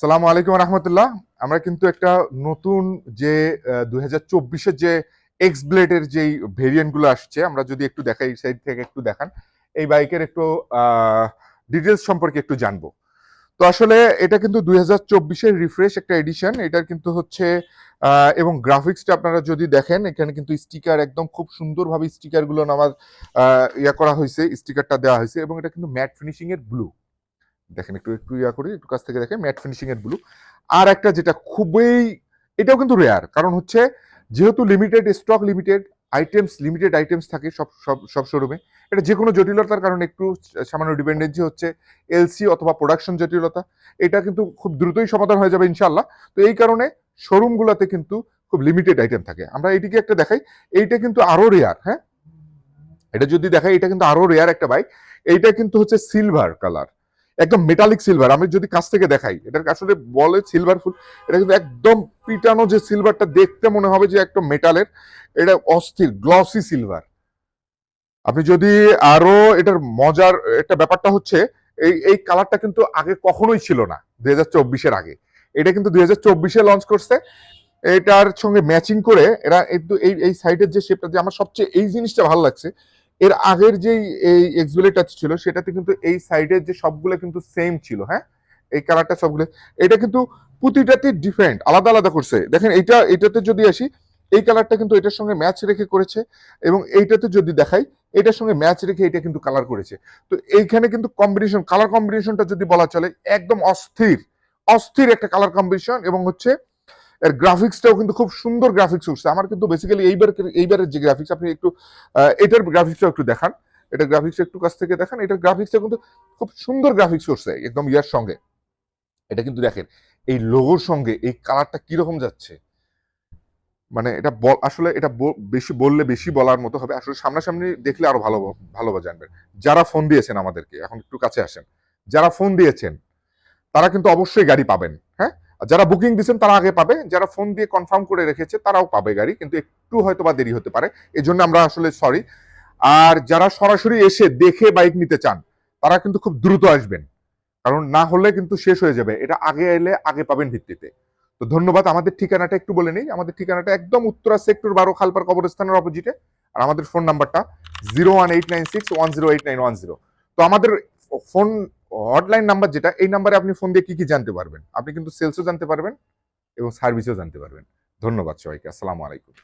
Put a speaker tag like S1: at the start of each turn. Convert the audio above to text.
S1: সালামু আলাইকুম রহমতুল্লাহ। আমরা কিন্তু একটা নতুন যে দুই হাজার চব্বিশের যে এক্স ব্লেডের যেই ভেরিয়েন্টগুলো আসছে, আমরা যদি একটু দেখাই সাইড থেকে একটু দেখান। এই বাইকের একটু ডিটেলস সম্পর্কে একটু জানব। তো আসলে এটা কিন্তু দুই হাজার চব্বিশের রিফ্রেশ একটা এডিশন এটার কিন্তু হচ্ছে এবং গ্রাফিক্সটা আপনারা যদি দেখেন, এখানে কিন্তু স্টিকার একদম খুব সুন্দরভাবে স্টিকারগুলো আমার ইয়া করা হয়েছে স্টিকারটা দেওয়া হয়েছে, এবং এটা কিন্তু ম্যাট ফিনিশিং এর ব্লু দেখেন, একটু একটু ইয়া করি, একটু কাছ থেকে দেখেন ম্যাট ফিনিশিং এর ব্লু আর একটা যেটা খুবই, এটাও কিন্তু রেয়ার কারণ হচ্ছে যেহেতু limited stock limited items limited items থাকে সব সব সব শোরুমে এটা যে কোনো জটিলতার কারণে একটু সামান্য ডিপেন্ডেন্সি হচ্ছে এলসি অথবা প্রোডাকশন জটিলতা, এটা কিন্তু খুব দ্রুতই সমাধান হয়ে যাবে ইনশাল্লাহ তো এই কারণে শোরুমগুলোতে কিন্তু খুব লিমিটেড আইটেম থাকে। আমরা এইটিকে একটা দেখাই, এইটা কিন্তু আরও রেয়ার হ্যাঁ? এটা যদি দেখাই, এটা কিন্তু আরও রেয়ার একটা বাইক এইটা কিন্তু হচ্ছে সিলভার কালার একদম মেটালিক সিলভার আমি যদি কাছ থেকে দেখাই এটার আসলে বলে সিলভার ফুল, এটা কিন্তু একদম পিটানো যে সিলভারটা দেখতে মনে হবে যে একদম মেটালের এটা অস্থির গ্লসি সিলভার আপনি যদি আরও এটার মজার একটা ব্যাপারটা হচ্ছে, এই এই কালারটা কিন্তু আগে কখনোই ছিল না, দুই হাজার চব্বিশের আগে। এটা কিন্তু দুই হাজার চব্বিশে লঞ্চ করছে, এটার সঙ্গে ম্যাচিং করে এরা এই এই সাইডের যে শেপটা যে আমার সবচেয়ে এই জিনিসটা ভালো লাগছে এর আগের যেই এই এক্সবিলেটা ছিল, সেটাতে কিন্তু এই সাইডের যে সবগুলো কিন্তু সেম ছিল হ্যাঁ? এই কালারটা সবগুলো, এটা কিন্তু প্রতিটাতে ডিফারেন্ট আলাদা আলাদা করছে। দেখেন এটা এটাতে যদি আসি, এই কালারটা কিন্তু এটার সঙ্গে ম্যাচ রেখে করেছে এবং এইটাতে যদি দেখাই, এটার সঙ্গে ম্যাচ রেখে এটা কিন্তু কালার করেছে। তো এইখানে কিন্তু কম্বিনেশন কালার কম্বিনেশনটা যদি বলা চলে, একদম অস্থির অস্থির একটা কালার কম্বিনেশন এবং হচ্ছে এর গ্রাফিক্সটাও কিন্তু খুব সুন্দর গ্রাফিক্স উঠছে। আমার কিন্তু বেসিক্যালি এইবার এইবারের যে গ্রাফিক্স আপনি একটু এটার গ্রাফিক্সটাও একটু দেখান। এটা গ্রাফিক্স একটু কাছ থেকে দেখান। এটার গ্রাফিক্সটা কিন্তু খুব সুন্দর গ্রাফিক্স করছে একদম ইয়ার সঙ্গে। এটা কিন্তু দেখেন, এই লোগোর সঙ্গে এই কালারটা কীরকম যাচ্ছে। মানে এটা আসলে এটা বেশি বললে বেশি বলার মতো হবে। আসলে সামনাসামনি দেখলে আরও ভালো ভালো জানবেন। যারা ফোন দিয়েছেন আমাদেরকে, এখন একটু কাছে আসেন। যারা ফোন দিয়েছেন, তারা কিন্তু অবশ্যই গাড়ি পাবেন হ্যাঁ? যারা বুকিং দিয়েছেন তারা আগে পাবে, যারা ফোন দিয়ে কনফার্ম করে রেখেছে তারাও পাবে গাড়ি, কিন্তু একটু হয়তো বা দেরি হতে পারে এই জন্য আমরা আসলে সরি আর যারা সরাসরি এসে দেখে বাইক নিতে চান, তারা কিন্তু খুব দ্রুত আসবেন, কারণ না হলে কিন্তু শেষ হয়ে যাবে, এটা আগে এলে আগে পাবেন ভিত্তিতে। তো ধন্যবাদ, আমাদের ঠিকানাটা একটু বলে নেই, আমাদের ঠিকানাটা একদম উত্তরা সেক্টর বারো খালপার কবরস্থানের অপোজিটে আর আমাদের ফোন নাম্বারটা zero one eight nine six one zero eight nine one zero তো আমাদের ফোন হটলাইন নাম্বার যেটা, এই নাম্বারে আপনি ফোন দিয়ে কি কি জানতে পারবেন? আপনি কিন্তু সেলসও জানতে পারবেন এবং সার্ভিসও জানতে পারবেন। ধন্যবাদ সবাইকে। আসসালামু আলাইকুম।